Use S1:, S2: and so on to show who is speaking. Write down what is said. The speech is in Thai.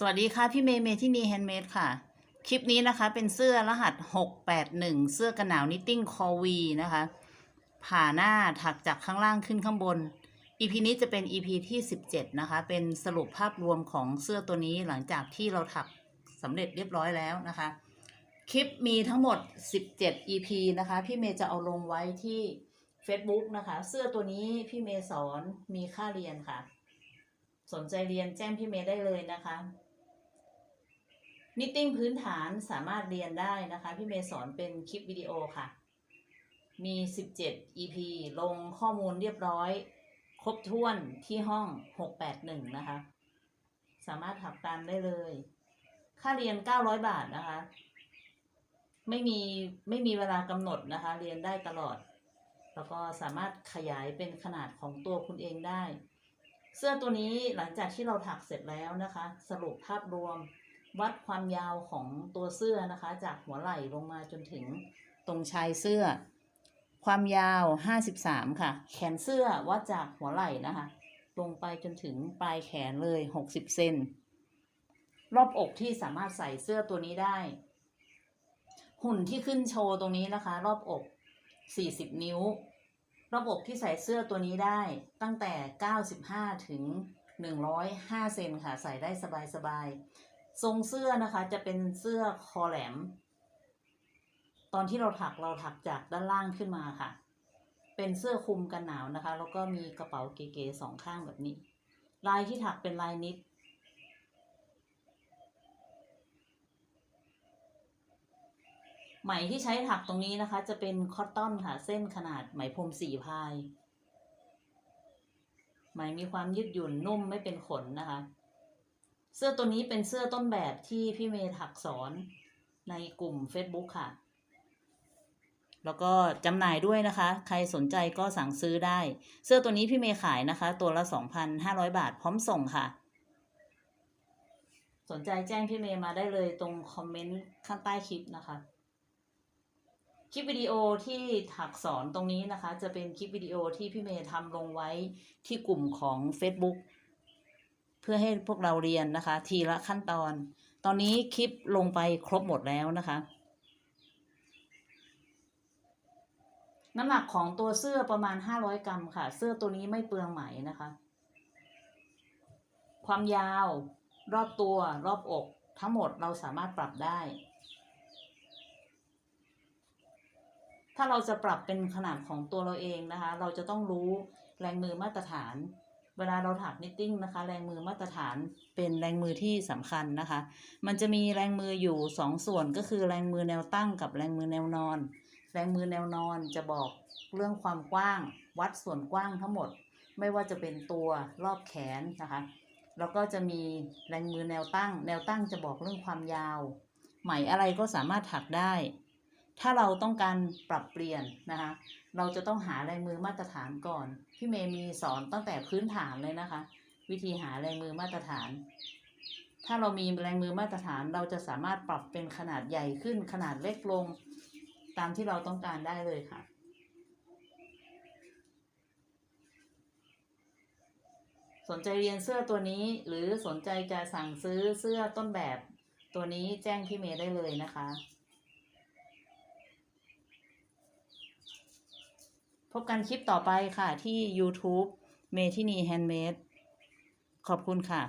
S1: สวัสดีค่ะ พี่เมย์เมย์ที่มีแฮนด์เมดค่ะ คลิปนี้นะคะ เป็นเสื้อรหัส 681 เสื้อกันหนาวนิตติ้งคอวีนะคะ ผ่าหน้าถักจากข้างล่างขึ้นข้างบน EP นี้จะเป็น EP ที่ 17 นะคะ เป็นสรุปภาพรวมของเสื้อตัวนี้หลังจากที่เราถักสำเร็จเรียบร้อยแล้วนะคะ คลิปมีทั้งหมด 17 EP นะคะ พี่เมย์จะเอาลงไว้ที่ Facebook นะคะ เสื้อตัวนี้พี่เมย์สอนมีค่าเรียนค่ะ สนใจเรียนแจ้งพี่เมย์ได้เลยนะคะ นิตติ้งพื้นฐานสามารถเรียนได้นะคะ พี่เมย์สอนเป็นคลิปวิดีโอค่ะ มี 17 EP ลงข้อมูลเรียบร้อย ครบถ้วนที่ห้อง 681 นะคะ สามารถถักตามได้เลย ค่าเรียน 900 บาทนะคะ ไม่มีไม่มีเวลากำหนดนะคะ เรียนได้ตลอด แล้วก็สามารถขยายเป็นขนาดของตัวคุณเองได้ เสื้อตัวนี้หลังจากที่เราถักเสร็จแล้วนะคะ สรุปภาพรวม วัดความยาวของตัวเสื้อนะคะ จากหัวไหล่ลงมาจนถึงตรงชายเสื้อ ความยาว 53 ค่ะ แขนเสื้อวัดจากหัวไหล่นะคะ ลงไปจนถึงปลายแขนเลย 60 เซนรอบอกที่สามารถใส่เสื้อตัวนี้ได้ หุ่นที่ขึ้นโชว์ตรงนี้นะคะ รอบอก 40 นิ้ว รอบอกที่ใส่เสื้อตัวนี้ได้ตั้งแต่ 95 ถึง 105 เซนค่ะ ใส่ได้สบายๆ ทรงเสื้อนะคะ จะเป็นเสื้อคอแหลม ตอนที่เราถักเราถักจากด้านล่างขึ้นมาค่ะ เป็นเสื้อคลุมกันหนาวนะคะ แล้วก็มีกระเป๋าเก๋ๆสองข้างแบบนี้ ลายที่ถักเป็นลายนิดไหมที่ใช้ถักตรงนี้นะคะ จะเป็นคอตตอนค่ะ เส้นขนาดไหมพรมสี่พาย ไหมมีความยืดหยุ่นนุ่มไม่เป็นขนนะคะ เสื้อตัวนี้เป็นเสื้อต้นแบบที่พี่เมย์ถักสอนในกลุ่ม Facebook ค่ะ แล้วก็จำหน่ายด้วยนะคะ ใครสนใจก็สั่งซื้อได้ เสื้อตัวนี้พี่เมย์ขายนะคะ ตัวละ 2,500 บาทพร้อมส่งค่ะ สนใจแจ้งพี่เมย์มาได้เลยตรงคอมเมนต์ข้างใต้คลิปนะคะ คลิปวิดีโอที่ถักสอนตรงนี้นะคะ จะเป็นคลิปวิดีโอที่พี่เมย์ทำลงไว้ที่กลุ่มของ Facebook เพื่อให้พวกเราเรียนนะคะ ทีละขั้นตอน ตอนนี้คลิปลงไปครบหมดแล้วนะคะ น้ำหนักของตัวเสื้อประมาณ 500 กรัมค่ะ เสื้อตัวนี้ไม่เปลืองไหมนะคะ ความยาว รอบตัวรอบอก ทั้งหมดเราสามารถปรับได้ถ้าเราจะปรับเป็นขนาดของตัวเราเองนะคะ เราจะต้องรู้แรงมือมาตรฐาน เวลาเราถักนิตติ้งนะคะ แรงมือมาตรฐานเป็นแรงมือที่สำคัญนะคะ มันจะมีแรงมืออยู่สองส่วนก็คือแรงมือแนวตั้งกับแรงมือแนวนอน แรงมือแนวนอนจะบอกเรื่องความกว้าง วัดส่วนกว้างทั้งหมด ไม่ว่าจะเป็นตัวรอบแขนนะคะ แล้วก็จะมีแรงมือแนวตั้ง แนวตั้งจะบอกเรื่องความยาว ไหมอะไรก็สามารถถักได้ ถ้าเราต้องการปรับเปลี่ยนนะคะ เราจะต้องหาแรงมือมาตรฐานก่อน พี่เมย์มีสอนตั้งแต่พื้นฐานเลยนะคะ วิธีหาแรงมือมาตรฐาน ถ้าเรามีแรงมือมาตรฐานเราจะสามารถปรับเป็นขนาดใหญ่ขึ้นขนาดเล็กลง ตามที่เราต้องการได้เลยค่ะสนใจเรียนเสื้อตัวนี้หรือสนใจจะสั่งซื้อเสื้อต้นแบบตัวนี้แจ้งพี่เมย์ได้เลยนะคะ พบกันคลิปต่อไปค่ะที่ YouTube เมทินีแฮนด์เมดขอบคุณค่ะ